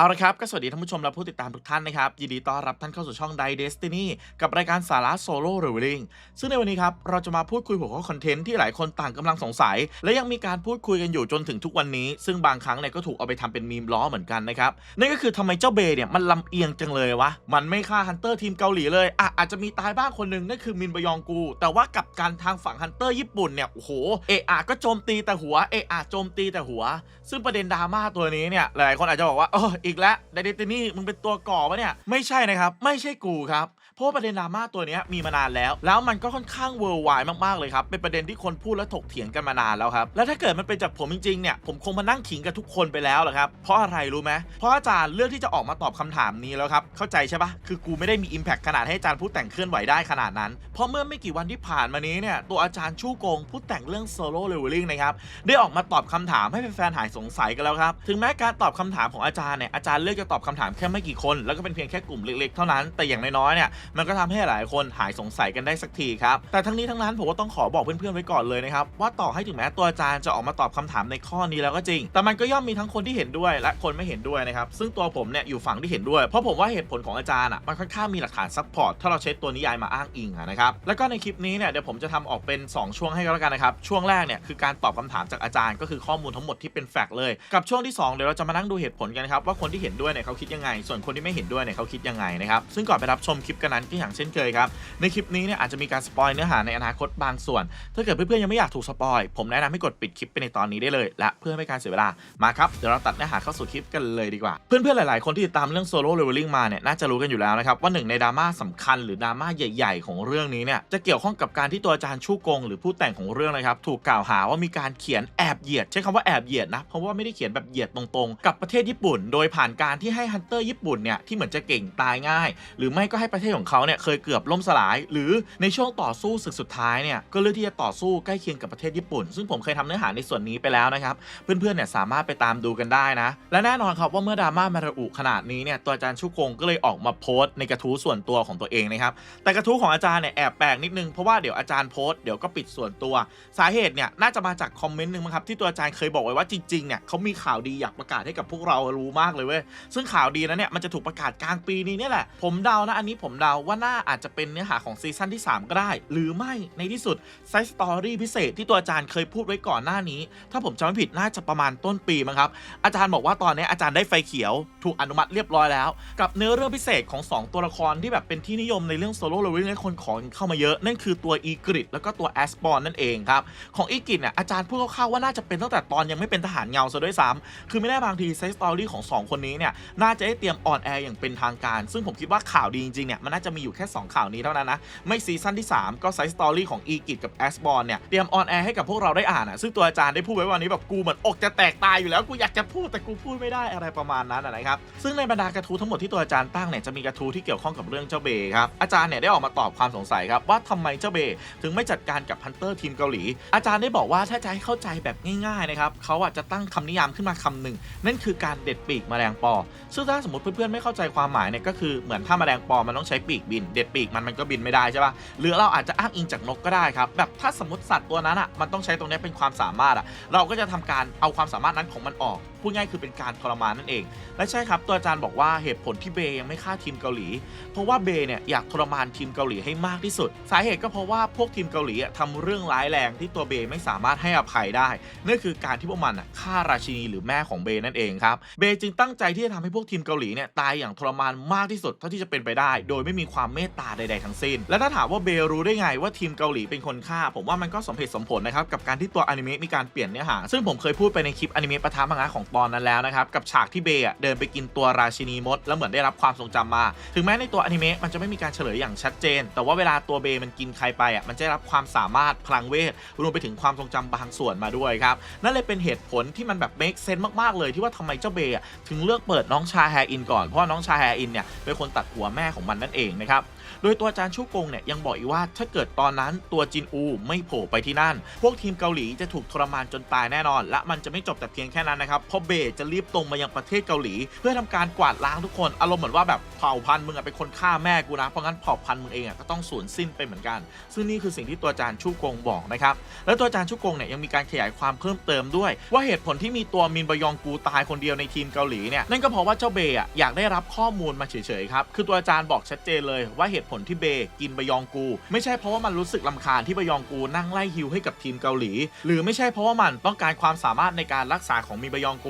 เอาละครับ ก็สวัสดีท่านผู้ชมและผู้ติดตามทุกท่านนะครับ ยินดีต้อนรับท่านเข้าสู่ช่อง Die Destiny กับรายการสาระโซโล่เรเวลลิงซึ่งในวันนี้ครับ เราจะมาพูดคุยหัวข้อคอนเทนต์ที่หลายคนต่างกำลังสงสัย และยังมีการพูดคุยกันอยู่จนถึงทุกวันนี้ ซึ่งบางครั้งเนี่ยก็ถูกเอาไปทำเป็นมีมล้อเหมือนกันนะครับ นั่นก็คือทำไมเจ้าเบย์เนี่ยมันลำเอียงจังเลยวะมันไม่ฆ่าฮันเตอร์ทีมเกาหลีเลยอะอาจจะมีตายบ้างคนหนึ่งนั่นคือมินบยองกู แต่ว่ากับการทางฝั่งฮันเตอร์ญี่ปุ่นเนี่ยโอ้โหเอะอะก็โจมตีแต่หัวเอะอะโจมตีแต่หัว ซึ่งประเด็นดราม่าตัวนี้เนี่ยหลายคนอาจจะบอกว่าเอออีกแล้วไดเดตินี่มึงเป็นตัวก่อปะเนี่ย ไม่ใช่นะครับ ไม่ใช่กูครับ เพราะประเด็นดราม่าตัวนี้มีมานานแล้ว แล้วมันก็ค่อนข้างเวอร์ไวมากๆเลยครับ เป็นประเด็นที่คนพูดและถกเถียงกันมานานแล้วครับ แล้วถ้าเกิดมันเป็นจากผมจริงๆเนี่ย ผมคงมานั่งขิงกับทุกคนไปแล้วแหละครับ เพราะอะไรรู้ไหมเพราะอาจารย์เลือกที่จะออกมาตอบคำถามนี้แล้วครับ เข้าใจใช่ปะคือกูไม่ได้มี Impact ขนาดให้อาจารย์พูดแต่งเคลื่อนไหวได้ขนาดนั้น เพราะเมื่อไม่กี่วันที่ผ่านมานี้เนี่ย ตัวอาจารย์ชู่กงผู้แต่งเรื่อง Solo Leveling นะครับ ได้ออกมาตอบคำถามให้แฟนๆหายสงสัยกันแล้วครับ ถึงแม้การตอบคำถามของอาจารย์เนี่ย อาจารย์เลือกจะตอบคำถามแค่ไม่กี่คน แล้วก็เป็นเพียงแค่กลุ่มเล็กๆเท่านั้น แต่อย่างน้อยๆเนี่ยมันก็ทำให้หลายคนหายสงสัยกันได้สักทีครับ แต่ทั้งนี้ทั้งนั้นผมก็ต้องขอบอกเพื่อนๆไว้ก่อนเลยนะครับ ว่าต่อให้ถึงแม้ตัวอาจารย์จะออกมาตอบคำถามในข้อนี้แล้วก็จริง แต่มันก็ย่อมมีทั้งคนที่เห็นด้วยและคนไม่เห็นด้วยนะครับ ซึ่งตัวผมเนี่ยอยู่ฝั่งที่เห็นด้วย เพราะผมว่าเหตุผลของอาจารย์อะมันค่อนข้างมีหลักฐานซัพพอร์ตถ้าเราใช้ตัวนิยายมาอ้างอิงนะครับ แล้วก็ในคลิปนี้เนี่ยเดี๋ยวผมจะทำออกเป็น 2 ช่วงให้ก็แล้วกันนะครับ ช่วงแรกเนี่ยคือการตอบคำถามจากอาจารย์ก็คือข้อมูลทั้งหมดที่เป็นแฟกต์เลย กับช่วงที่ 2 เดี๋ยวเราจะมานั่งดูเหตุผลกันครับว่าคนที่เห็นด้วยเนี่ยเขาคิดยังไง ส่วนคนที่ไม่เห็นด้วยเนี่ยเขาคิดยังไงนะครับซึ่งก่อนไปรับชมคลิปกันนั้นก็อย่างเช่นเคยครับ ในคลิปนี้เนี่ยอาจจะมีการสปอยเนื้อหาในอนาคตบางส่วน ถ้าเกิดเพื่อนๆยังไม่อยากถูกสปอยผมแนะนำให้กดปิดคลิปไปในตอนนี้ได้เลย และเพื่อไม่การเสียเวลามาครับเดี๋ยวเราตัดเนื้อหาเข้าสู่คลิปกันเลยดีกว่า เพื่อนๆหลายๆ คนที่ติดตามเรื่องโซโล่เลเวลลิ่งมาเนี่ยน่าจะรู้กันอยู่แล้วนะครับว่าหนึ่งในดราม่าสำคัญหรือดราม่าใหญ่ๆ ของเรื่องนี้เนี่ยจะเกี่ยวข้องกับการที่ตัวอาจารย์ชู่กง หรือผู้แต่งของเรื่องนะครับถูกกล่าวหาว่ามีการเขียนแอบเหยียดใช้คำว่าแอบเหยียดนะเพราะว่าไม่ได้เขียนแบบเหยียดตรงๆ กับประเทศญี่ปุ่น โดยผ่านการที่ให้ฮันเตอร์ญี่ปุ่นเนี่ยที่เหมือนจะเก่งตายง่าย หรือไม่ก็ให้ประเทศของเขาเนี่ยเคยเกือบล่มสลาย หรือในช่วงต่อสู้ศึกสุดท้ายเนี่ยก็เลือกที่จะต่อสู้ใกล้เคียงกับประเทศญี่ปุ่น ซึ่งผมเคยทำเนื้อหาในส่วนนี้ไปแล้วนะครับ เพื่อนๆเนี่ยสามารถไปตามดูกันได้นะ และแน่นอนครับว่าเมื่อดราม่ามาระอุขนาดนี้เนี่ยตัวอาจารย์ชุกงก็เลยออกมาโพสต์ในกระทู้ส่วนตัวของตัวเองนะครับแต่กระทู้ของอาจารย์เนี่ยแอบแปลกนิดนึงเพราะว่าเดี๋ยวอาจารย์โพสต์เดี๋ยวก็ปิดส่วนตัว สาเหตุเนี่ยน่าจะมาจากคอมเมนต์หนึ่งมั้งครับที่ตัวอาจารย์เคยบอกไว้ว่าจริงๆเนี่ยเขามีข่าวดีอยากประกาศให้กับพวกเรารู้มากเลยเว้ยซึ่งข่าวดีนั้นเนี่ยมันจะถูกประกาศกลางปีนี้เนี่ยแหละผมเดานะอันนี้ผมเดาว่าน่าอาจจะเป็นเนื้อหาของซีซั่นที่ 3 ก็ได้ หรือไม่ในที่สุดไซส์สตอรี่พิเศษที่ตัวอาจารย์เคยพูดไว้ก่อนหน้านี้ ถ้าผมจำไม่ผิดน่าจะประมาณต้นปีมั้งครับ อาจารย์บอกว่าตอนนี้อาจารย์ได้ไฟเขียว ถูกอนุมัติเรียบร้อยแล้ว กับเนื้อเรื่องพิเศษของ 2 ตัวละครที่แบบเป็นที่นิยมในเรื่องโซโล่เลเวลและคนขอเข้ามาเยอะ นั่นคือตัวอีกริดแล้วก็ตัวแอสปอนนั่นเองครับของอีกริดเนี่ยอาจารย์พูดคร่าวๆว่าน่าจะเป็นตั้งแต่ตอนยังไม่เป็นทหารเงาซะด้วยซ้ำคือไม่แน่บางทีไซส์สตอรี่ของ 2 คนนี้เนี่ยน่าจะได้เตรียมออนแอร์อย่างเป็นทางการ ซึ่งผมคิดว่าข่าวดีจริงๆเนี่ยมันนจะมีอยู่แค่ 2 ข่าวนี้เท่านั้นนะ ไม่ซีซั่นที่ 3 ก็ไซส์สตอรี่ของอีกิจกับแอสบอลเนี่ย เตรียมออนแอร์ให้กับพวกเราได้อ่านอะ ซึ่งตัวอาจารย์ได้พูดไว้วันนี้แบบกูเหมือนอกจะแตกตายอยู่แล้วกูอยากจะพูดแต่กูพูดไม่ได้อะไรประมาณนั้นนะครับซึ่งในบรรดากระทู้ทั้งหมดที่ตัวอาจารย์ตั้งเนี่ยจะมีกระทู้ที่เกี่ยวข้องกับเรื่องเจ้าเบย์ครับอาจารย์เนี่ยได้ออกมาตอบความสงสัยครับว่าทำไมเจ้าเบย์ถึงไม่จัดการกับฮันเตอร์ทีมเกาหลี อาจารย์ได้บอกว่าถ้าจะให้เข้าใจแบบง่ายๆนะครับเขาอาจจะตั้งคำนิยามขึ้นมาคำหนึ่งนั่นคือการเด็ดปีกแมลงปอซึ่งถ้าสมมติเพื่อนๆไม่เข้าใจความหมายเนี่ยก็คือเหมือนถ้าแมลงปอมันต้องใช้ปีกบิน เด็ดปีกมันมันก็บินไม่ได้ใช่ปะหรือเราอาจจะอ้างอิงจากนกก็ได้ครับ แบบถ้าสมมติสัตว์ตัวนั้นอะมันต้องใช้ตรงนี้เป็นความสามารถอะเราก็จะทำการเอาความสามารถนั้นของมันออกพูดง่ายคือเป็นการทรมานนั่นเอง และใช่ครับ ตัวอาจารย์บอกว่าเหตุผลที่เบย์ยังไม่ฆ่าทีมเกาหลี เพราะว่าเบย์เนี่ยอยากทรมานทีมเกาหลีให้มากที่สุด สาเหตุก็เพราะว่าพวกทีมเกาหลีอะทำเรื่องร้ายแรงที่ตัวเบย์ไม่สามารถให้อภัยได้ นั่นคือการที่พวกมันอะฆ่าราชินีหรือแม่ของเบย์นั่นเองครับ เบย์จึงตั้งใจที่จะทำให้พวกทีมเกาหลีเนี่ยตายอย่างทรมานมากที่สุดเท่าที่จะเป็นไปได้ โดยไม่มีความเมตตาใด ๆ ทั้งสิ้น และถ้าถามว่าเบย์รู้ได้ไงว่าทีมเกาหลีเป็นคนฆ่า ผมว่ามันก็สมเหตุสมผลนะครับกับการที่ตัวอนิเมะมีการเปลี่ยนเนื้อหาซึ่งผมเคยพูดไปในคลิปอนิเมะปะทะมังงะของตอนนั้นแล้วนะครับ กับฉากที่เบย์เดินไปกินตัวราชินีมด แล้วเหมือนได้รับความทรงจำมา ถึงแม้ในตัวอนิเมะมันจะไม่มีการเฉลยอย่างชัดเจน แต่ว่าเวลาตัวเบย์มันกินใครไปอะมันจะได้รับความสามารถพลังเวทรวมไปถึงความทรงจำบางส่วนมาด้วยครับนั่นเลยเป็นเหตุผลที่มันแบบ make sense มากๆเลยที่ว่าทำไมเจ้าเบย์ถึงเลือกเปิดน้องชาแฮอินก่อนเพราะน้องชาแฮอินเนี่ยเป็นคนตัดหัวแม่ของมันนั่นเองนะครับโดยตัวอาจารย์ชูกงเนี่ยยังบอกอีกว่าถ้าเกิดตอนนั้นตัวจินอูไม่โผล่ไปที่นั่น พวกทีมเกาหลีจะถูกทรมานจนตายแน่นอน และมันจะไม่จบแต่เพียงแค่นั้นนะครับเพราะราะเบย์จะรีบตรงมายังประเทศเกาหลี เพื่อทำการกวาดล้างทุกคนอารมณ์เหมือนว่าแบบเผ่าพันธุ์มึงอะเป็นคนฆ่าแม่กูนะเพราะงั้นเผ่าพันธุ์มึงเองอะก็ต้องสูญสิ้นไปเหมือนกัน ซึ่งนี่คือสิ่งที่ตัวอาจารย์ชูกงบอกนะครับแล้วตัวอาจารย์ชุกงเนี่ยยังมีการขยายความเพิ่มเติมด้วย ว่าเหตุผลที่มีตัวมินบยองกูตายคนเดียวในทีมเกาหลีเนี่ยนั่นก็เพราะว่าเจ้าเบย์อะอยากได้รับข้อมูลมาเฉยๆครับคือตัวอาจารย์บอกชัดเจนเลยว่าเหตุผลที่เบย์กินบยองกู ไม่ใช่เพราะว่ามันรู้สึกลำคาญที่บยองกูนั่งไล่ฮิวให้กับทีมเกาหลี หรือไม่ใช่เพราะว่ามันต้องการความสามารถในการรักษาของมินบยองกู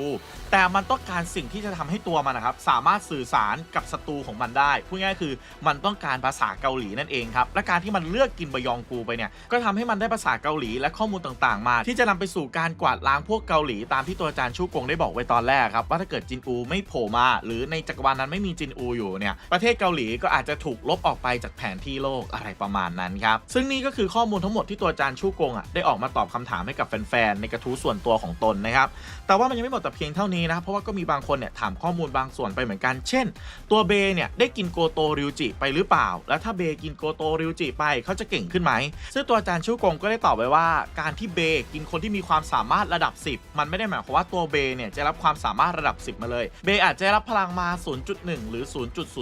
แต่มันต้องการสิ่งที่จะทำให้ตัวมันนะครับ สามารถสื่อสารกับศัตรูของมันได้ พูดง่ายๆคือมันต้องการภาษาเกาหลีนั่นเองครับ และการที่มันเลือกกินบยองกูไปเนี่ย ก็ทำให้มันได้ภาษาเกาหลีและข้อมูลต่างๆ มา ที่จะนำไปสู่การกวาดล้างพวกเกาหลี ตามที่ตัวอาจารย์ชูกงได้บอกไว้ตอนแรกครับว่าถ้าเกิดจินอูไม่โผล่มา หรือในจักรวาลนั้นไม่มีจินอูอยู่เนี่ย ประเทศเกาหลีก็อาจจะถูกลบออกไปจากแผนที่โลกอะไรประมาณนั้นครับ ซึ่งนี่ก็คือข้อมูลทั้งหมดที่ตัวอาจารย์ชูกงอะได้ออกมาตอบคำถามให้กับแฟนๆในกระทู้ส่วนตัวของตนนะครับ แต่ว่ามันยังไม่หมดแต่เพียงเท่านี้นะเพราะว่าก็มีบางคนเนี่ยถามข้อมูลบางส่วนไปเหมือนกัน เช่น ตัวเบย์เนี่ยได้กินโกโตริวจิไปหรือเปล่า แล้วถ้าเบย์กินโกโตริวจิไปเขาจะเก่งขึ้นไหมซึ่งตัวอาจารย์ชูกงก็ได้ตอบไว้ว่า การที่เบย์กินคนที่มีความสามารถระดับ 10 มันไม่ได้หมายความว่าตัวเบย์เนี่ยจะรับความสามารถระดับ 10 มาเลยเบย์อาจจะรับพลังมา 0.1 หรือ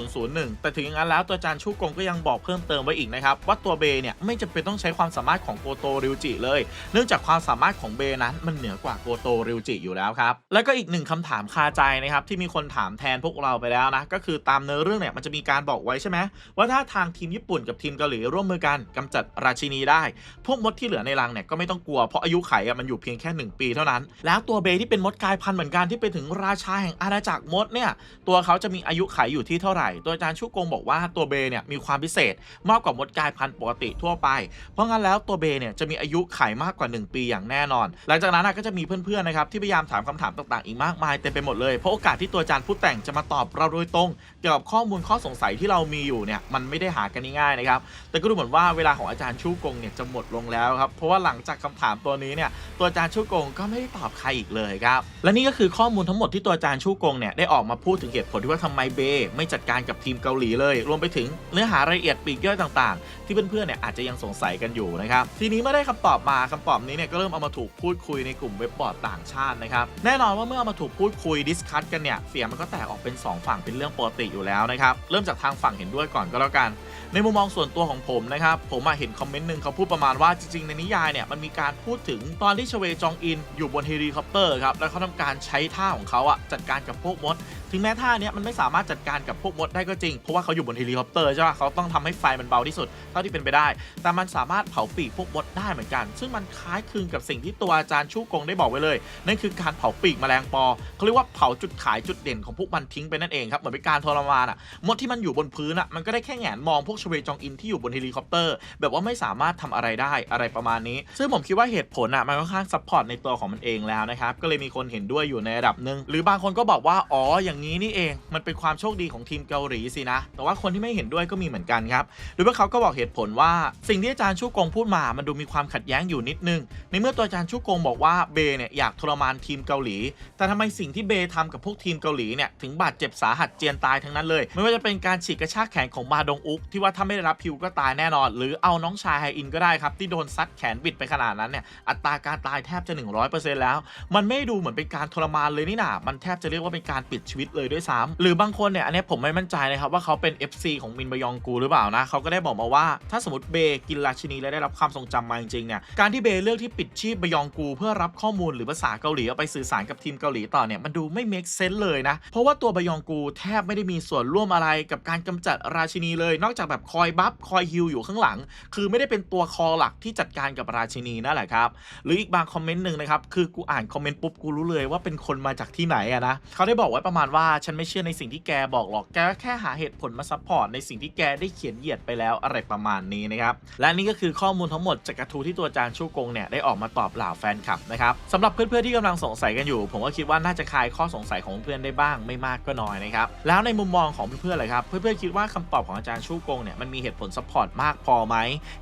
0.001 แต่ถึงอย่างนั้นแล้วตัวอาจารย์ชูกงก็ยังบอกเพิ่มเติมไว้อีกนะครับว่าตัวเบย์เนี่ยไม่จำเป็นต้องใช้ความสามารถของโกโตริวจิเลย เนื่องจากความสามารถของเบย์นั้นมันเหนือกว่าโกโตริวจิอยู่แล้วครับแล้วก็อีกหนึ่งคำถามคาใจนะครับที่มีคนถามแทนพวกเราไปแล้วนะก็คือตามเนื้อเรื่องเนี่ยมันจะมีการบอกไว้ใช่ไหมว่าถ้าทางทีมญี่ปุ่นกับทีมเกาหลีร่วมมือกันกำจัดราชินีได้ พวกมดที่เหลือในรังเนี่ยก็ไม่ต้องกลัวเพราะอายุไขอะมันอยู่เพียงแค่ 1 ปีเท่านั้น แล้วตัวเบย์ที่เป็นมดกลายพันธุ์เหมือนกันที่ไปถึงราชาแห่งอาณาจักรมดเนี่ยตัวเขาจะมีอายุไขอยู่ที่เท่าไหร่ตัวอาจารย์ชูกงบอกว่าตัวเบย์เนี่ยมีความพิเศษมากกว่ามดกลายพันธุ์ปกติทั่วไป เพราะงั้นแล้วตัวเบย์เนี่ยจะมีอายุไขมากกว่า 1 ปีอย่างแน่นอน หลังจากนั้นก็จะมีเพื่อนๆนะครับที่พยายามถามคำถามต่างๆ อีกมากมายเต็มไปหมดเลย เพราะโอกาสที่ตัวอาจารย์ผู้แต่งจะมาตอบเราโดยตรง เกี่ยวกับข้อมูลข้อสงสัยที่เรามีอยู่เนี่ยมันไม่ได้หากันง่ายๆนะครับ แต่ก็ดูเหมือนว่าเวลาของอาจารย์ชูกงเนี่ยจะหมดลงแล้วครับ เพราะว่าหลังจากคำถามตัวนี้เนี่ยตัวอาจารย์ชูกงก็ไม่ได้ตอบใครอีกเลยครับ และนี่ก็คือข้อมูลทั้งหมดที่ตัวอาจารย์ชูกงเนี่ยได้ออกมาพูดถึงเหตุผลที่ว่าทำไมเบย์ไม่จัดการกับทีมเกาหลีเลย รวมไปถึงเนื้อหารายละเอียดปีกย่อยต่างๆ ที่เพื่อนๆเนี่ยอาจจะยังสงสัยกันอยู่นะครับทีนี้เมื่อได้คำตอบมาคำตอบนี้เนี่ยก็เริ่มเอามาถูกพูดคุยในกลุ่มเว็บบอร์ดต่างชาตินะครับแน่นอนว่าเมื่อมาถูกพูดคุยดิสคัตกันเนี่ยเสียงมันก็แตกออกเป็นสองฝั่งเป็นเรื่องปกติอยู่แล้วนะครับเริ่มจากทางฝั่งเห็นด้วยก่อนก็แล้วกัน ในมุมมองส่วนตัวของผมนะครับผมมาเห็นคอมเมนต์หนึ่งเขาพูดประมาณว่าจริงๆในนิยายเนี่ยมันมีการพูดถึงตอนที่ชเวจองอินอยู่บนเฮลิคอปเตอร์ครับแล้วเขาทำการใช้ท่าของเขาอะจัดการกับพวกมด ถึงแม้ท่าเนี้ยมันไม่สามารถจัดการกับพวกมดได้ก็จริง เพราะว่าเขาอยู่บนเฮลิคอปเตอร์ใช่ไหมเขาต้องทำให้ไฟมันเบาที่สุดเท่าที่เป็นไปได้ แต่มันสามารถเผาปีกพวกมดได้เหมือนกัน ซึ่งมันคล้ายคลึงกับสิ่งที่ตัวอาจารย์ชูกงได้บอกไว้เลย นั่นคือการเผาปีกแมลงปอเขาเรียกว่าเผาจุดขายจุดเด่นของพวกมันทิ้งไปนั่นเองครับเหมือนเป็นการทรมานอะมดที่มันอยู่บนพื้นอะมันก็ได้แค่แหงนมองพวกชเวจองอินที่อยู่บนเฮลิคอปเตอร์แบบว่าไม่สามารถทำอะไรได้อะไรประมาณนี้ ซึ่งผมคิดว่าเหตุผลอะมันค่อนข้างซัพพอร์ตในตัวของมันเองแล้วนะครับก็เลยมีคนเห็นด้วยอยู่ในระดับหนึ่งหรือบางคนก็บอกว่าอ๋ออย่างนี้นี่เองมันเป็นความโชคดีของทีมเกาหลีสินะ แต่ว่าคนที่ไม่เห็นด้วยก็มีเหมือนกันครับโดยพวกเขาก็บอกเหตุผลว่า สิ่งที่อาจารย์ชูกงพูดมามันดูมีความขัดแย้งอยู่นิดนึง ในเมื่อตัวอาจารย์ชูกงบอกว่าเบย์เนี่ยอยากทรมานทีมเกาหลี แต่ทำไมสิ่งที่เบย์ทำกับพวกทีมเกาหลีเนี่ยถึงบาดเจ็บสาหัสเจียนตายทั้งนั้นเลย ไม่ว่าจะเป็นการฉีกกระชากแขนของมาดงอุกที่ว่าถ้าไม่ได้รับพิวก็ตายแน่นอน หรือเอาน้องชายไฮอินก็ได้ครับที่โดนซัดแขนบิดไปขนาดนั้นเนี่ยอัตราการตายแทบจะ 100%แล้ว มันไม่ดูเหมือนเป็นการทรมานเลยนี่นามันแทบจะเรียกว่าเป็นการปิดชีวิตเลยด้วยซ้ำหรือบางคนเนี่ยอันนี้ผมไม่มั่นใจนะครับว่าเขาเป็น FC ของมินบยองกูหรือเปล่านะเขาก็ได้บอกมาว่าถ้าสมมติเบยกินราชินีและได้รับความทรงจำมาจริงๆเนี่ยการที่เบเลือกที่ปิดชีพบยองกู เพื่อรับข้อมูลหรือภาษาเกาหลีเอาไปสื่อสารกับทีมเกาหลีต่อเนี่ยมันดูไม่ make sense เลยนะเพราะว่าตัวบยองกูแทบไม่ได้มีส่วนร่วมอะไรกับการกำจัดราชินีเลย นอกจากแบบคอยบัฟคอยฮิลอยู่ข้างหลัง คือไม่ได้เป็นตัวคอหลักที่จัดการกับราชินีนั่นแหละครับหรืออีกบางคอมเมนต์หนึ่งนะครับคือกูอ่านคอมเมนต์ปุ๊บกูรู้เลยว่าเป็นคนมาจากที่ไหนอะนะเขาได้บอกไว้ประมาณว่า่าฉันไม่เชื่อในสิ่งที่แกบอกหรอกแกก็แค่หาเหตุผลมาซัพพอร์ตในสิ่งที่แกได้เขียนเหยียดไปแล้วอะไรประมาณนี้นะครับและนี่ก็คือข้อมูลทั้งหมดจากกระทู้ที่ตัวอาจารย์ชูกงเนี่ยได้ออกมาตอบเหล่าแฟนคลับนะครับสำหรับเพื่อนๆที่กำลังสงสัยกันอยู่ ผมก็คิดว่าน่าจะคลายข้อสงสัยของเพื่อนได้บ้างไม่มากก็น้อยนะครับแล้วในมุมมองของเพื่อนๆเลยครับเพื่อนๆคิดว่าคำตอบของอาจารย์ชูกงเนี่ยมันมีเหตุผลซัพพอร์ตมากพอไหม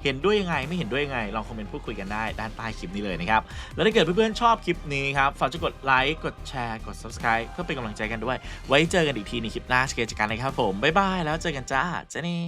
เห็นด้วยยังไงไม่เห็นด้วยยังไงลองคอมเมนต์พูดคุยกันได้ด้านใต้คลิปนี้เลยนะครับแล้วถ้าเกิดเพื่อนๆชอบคลิปนี้ครับฝากจะกดไลค์กดแชร์กด subscribe เพื่อเป็นกำลังใจกันด้วยไว้เจอกันอีกทีในคลิปหน้าเกจกันนะครับผมบ๊ายบายแล้วเจอกันจ้าเจนี่